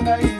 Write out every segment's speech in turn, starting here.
Paranaíba.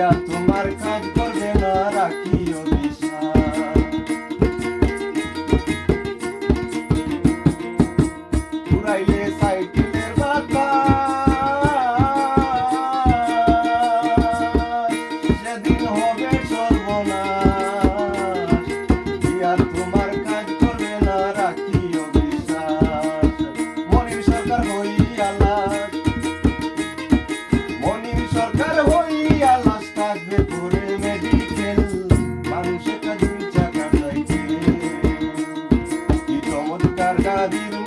হইয়া তোমার কাজ করবে না রাখিও পুরাইলে সাইকেলের বাতা সেদিন হবে সর্বনাশ। তোমার vida.